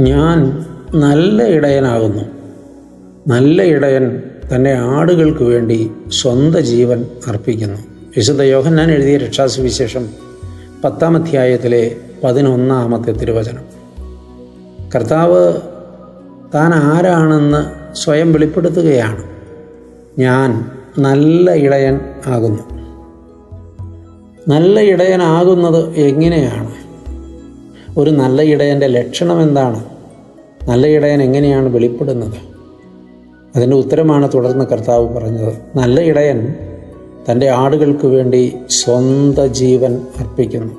ഞാൻ നല്ല ഇടയനാകുന്നു. നല്ല ഇടയൻ തന്റെ ആടുകൾക്ക് വേണ്ടി സ്വന്തം ജീവൻ അർപ്പിക്കുന്നു. വിശുദ്ധ യോഹന്നാൻ എഴുതിയ രക്ഷാസുവിശേഷം പത്താം അധ്യായത്തിലെ പതിനൊന്നാമത്തെ തിരുവചനം. കർത്താവ് താൻ ആരാണെന്ന് സ്വയം വെളിപ്പെടുത്തുകയാണ്. ഞാൻ നല്ല ഇടയൻ ആകുന്നു. നല്ല ഇടയനാകുന്നത് എങ്ങനെയാണ്? ഒരു നല്ല ഇടയന്റെ ലക്ഷണം എന്താണ്? നല്ല ഇടയൻ എങ്ങനെയാണ് വെളിപ്പെടുന്നത്? അതിന്റെ ഉത്തരമാണ് തുടർന്ന് കർത്താവ് പറഞ്ഞത്. നല്ല ഇടയൻ തന്റെ ആടുകൾക്ക് വേണ്ടി സ്വന്തം ജീവൻ അർപ്പിക്കുന്നു.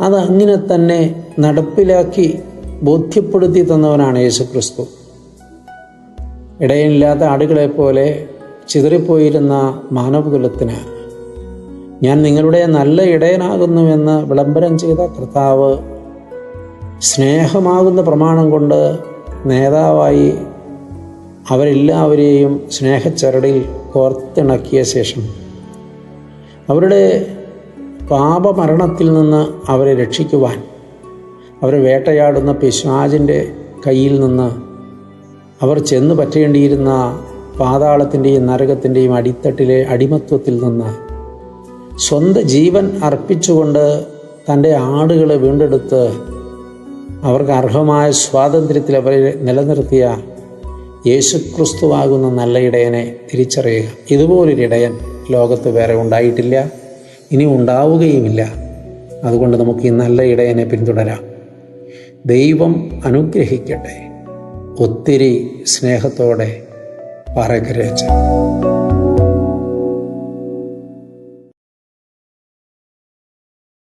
അത് അങ്ങനെ തന്നെ നടപ്പിലാക്കി ബോധ്യപ്പെടുത്തി തന്നവനാണ് യേശു ക്രിസ്തു ഇടയനില്ലാത്ത ആടുകളെപ്പോലെ ചിതറിപ്പോയിരുന്ന മാനവകുലത്തിന് ഞാൻ നിങ്ങളുടെ നല്ല ഇടയനാകുന്നുവെന്ന് വിളംബരം ചെയ്ത കർത്താവ് സ്നേഹമാകുന്ന പ്രമാണം കൊണ്ട് നേതാവായി അവരെല്ലാവരെയും സ്നേഹച്ചരടിൽ കോർത്തിണക്കിയ ശേഷം അവരുടെ പാപമരണത്തിൽ നിന്ന് അവരെ രക്ഷിക്കുവാൻ അവരെ വേട്ടയാടുന്ന പിശാജിന്റെ കയ്യിൽ നിന്ന് അവർ ചെന്ന് പറ്റേണ്ടിയിരുന്ന പാതാളത്തിന്റെയും നരകത്തിന്റെയും അടിത്തട്ടിലെ അടിമത്വത്തിൽ നിന്ന് സ്വന്തം ജീവൻ അർപ്പിച്ചുകൊണ്ട് തന്റെ ആടുകളെ വീണ്ടെടുത്ത് അവർക്ക് അർഹമായ സ്വാതന്ത്ര്യത്തിൽ അവരെ നിലനിർത്തിയ യേശുക്രിസ്തുവാകുന്ന നല്ല ഇടയനെ തിരിച്ചറിയുക. ഇതുപോലൊരു ഇടയൻ ലോകത്ത് വേറെ ഉണ്ടായിട്ടില്ല ഇനി ഉണ്ടാവുകയുമില്ല. അതുകൊണ്ട് നമുക്ക് ഈ നല്ല ഇടയനെ പിന്തുടരാം. ദൈവം അനുഗ്രഹിക്കട്ടെ. ഒത്തിരി സ്നേഹത്തോടെ പാറക്കരച്ച്